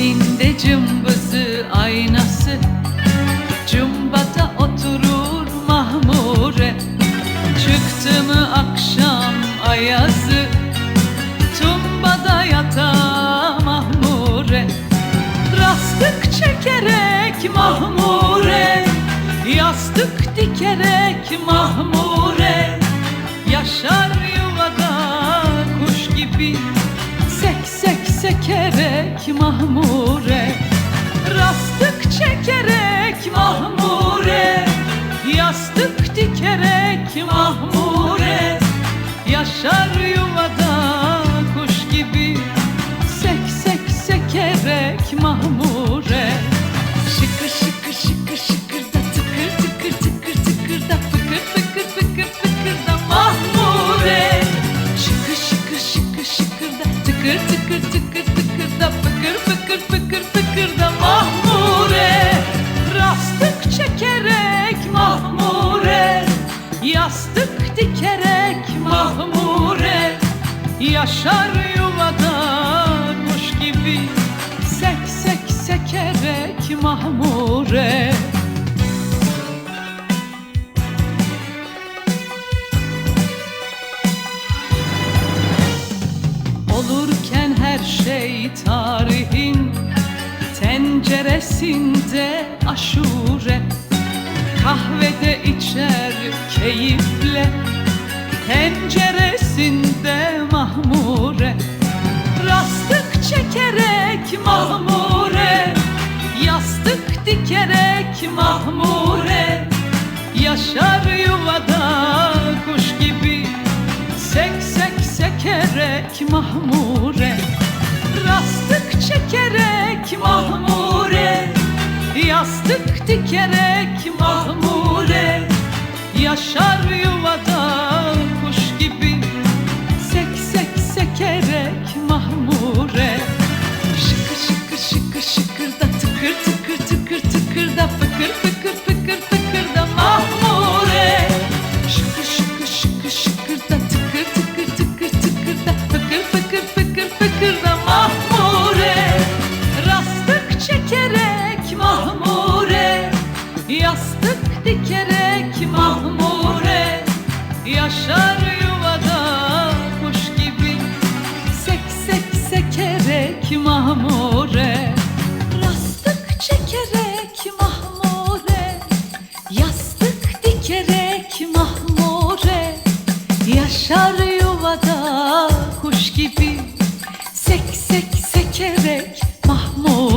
Elinde cımbızı aynası. Cımbata oturur mahmure. Çıktı mı akşam ayazı. Tumbada yatar mahmure. Rastık çekerek mahmure. Yastık dikerek mahmure. Yaşar yuvada kuş gibi sekerek mahmure Rastık çekerek mahmure Yastık dikerek mahmure Yaşar yuvada kuş gibi Sek sek sekerek mahmure Yastık dikerek mahmure Yaşar yuvada kuş gibi. Sek sek sekerek mahmure. Olurken her şey tarihin Tenceresinde aşure Kahvede içer keyifle Tenceresinde mahmure. Rastık çekerek mahmure Yastık dikerek mahmure. Yaşar yuvada kuş gibi Sek sek sekerek mahmure. Rastık çekerek mahmure Yastık dikerek mahmure Yaşar yuvada kuş gibi. Sek sek sekerek mahmure Şıkır şıkır şıkır şıkır da tıkır tıkır Yaşar yuvada kuş gibi. Sek sek sekerek mahmure. Rastık çekerek mahmure. Yastık dikerek mahmure. Yaşar yuvada kuş gibi. Sek sek sekerek mahmure